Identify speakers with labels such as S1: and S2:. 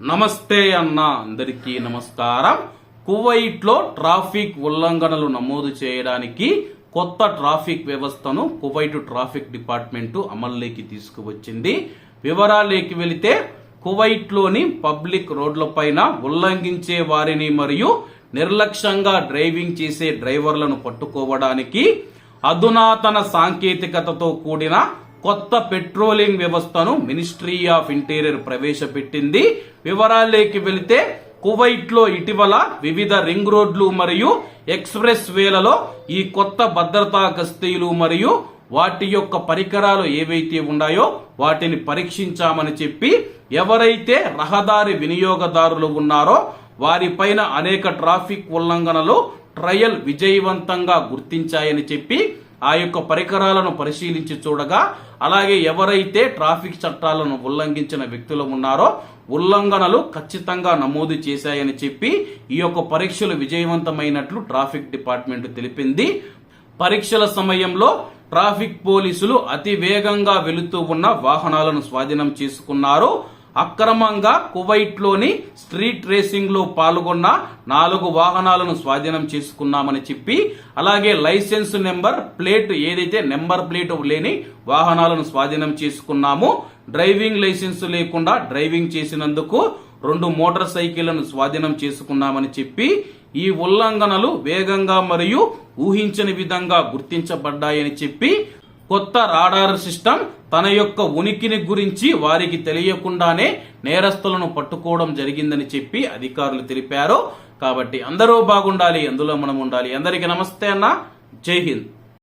S1: నమస్తే అన్న అందరికీ నమస్కారం. కువైట్లో ట్రాఫిక్ ఉల్లంఘనలు నమోదు చేయడానికి కొత్త ట్రాఫిక్ వ్యవస్థను కువైట్ ట్రాఫిక్ డిపార్ట్మెంట్ అమల్లోకి తీసుకువచ్చింది. వివరాలేకి వెళితే కువైట్లోని పబ్లిక్ రోడ్లపైన ఉల్లంఘించే వారిని మరియు నిర్లక్ష్యంగా డ్రైవింగ్ చేసే డ్రైవర్లను పట్టుకోవడానికి అధునాతన సాంకేతికతతో కూడిన కొత్త పెట్రోలింగ్ వ్యవస్థను మినిస్ట్రీ ఆఫ్ ఇంటీరియర్ ప్రవేశపెట్టింది. వివరాలలోకి వెళితే కువైట్లో ఇటీవల వివిధ రింగ్ రోడ్లు మరియు ఎక్స్ప్రెస్ వేలలో ఈ కొత్త భద్రతా గస్తీలు మరియు వాటి యొక్క పరికరాలు ఏవైతే ఉన్నాయో వాటిని పరీక్షించామని చెప్పి ఎవరైతే రహదారి వినియోగదారులు ఉన్నారో వారిపైన అనేక ట్రాఫిక్ ఉల్లంఘనలు ట్రయల్ విజయవంతంగా గుర్తించాయని చెప్పి ఆ యొక్క పరికరాలను పరిశీలించి చూడగా అలాగే ఎవరైతే ట్రాఫిక్ చట్టాలను ఉల్లంఘించిన వ్యక్తులు ఉన్నారో ఉల్లంఘనలు ఖచ్చితంగా నమోదు చేశాయని చెప్పి ఈ యొక్క పరీక్షలు విజయవంతమైనట్లు ట్రాఫిక్ డిపార్ట్మెంట్ తెలిపింది. పరీక్షల సమయంలో ట్రాఫిక్ పోలీసులు అతి వేగంగా వెళుతూ ఉన్న వాహనాలను స్వాధీనం చేసుకున్నారు. అక్రమంగా కువైట్లోని స్ట్రీట్ రేసింగ్లో పాల్గొన్న నాలుగు వాహనాలను స్వాధీనం చేసుకున్నామని చెప్పి అలాగే లైసెన్స్ నెంబర్ ప్లేట్ ఏదైతే నెంబర్ ప్లేట్ లేని వాహనాలను స్వాధీనం చేసుకున్నాము. డ్రైవింగ్ లైసెన్స్ లేకుండా డ్రైవింగ్ చేసినందుకు రెండు మోటార్ సైకిళ్ళను స్వాధీనం చేసుకున్నామని చెప్పి ఈ ఉల్లంఘనలు వేగంగా మరియు ఊహించని విధంగా గుర్తించబడ్డాయని చెప్పి కొత్త రాడార్ సిస్టమ్ తన యొక్క ఉనికిని గురించి వారికి తెలియకుండానే నేరస్తులను పట్టుకోవడం జరిగిందని చెప్పి అధికారులు తెలిపారు. కాబట్టి అందరూ బాగుండాలి అందులో మనం ఉండాలి. అందరికీ నమస్తే అన్న. జై హింద్.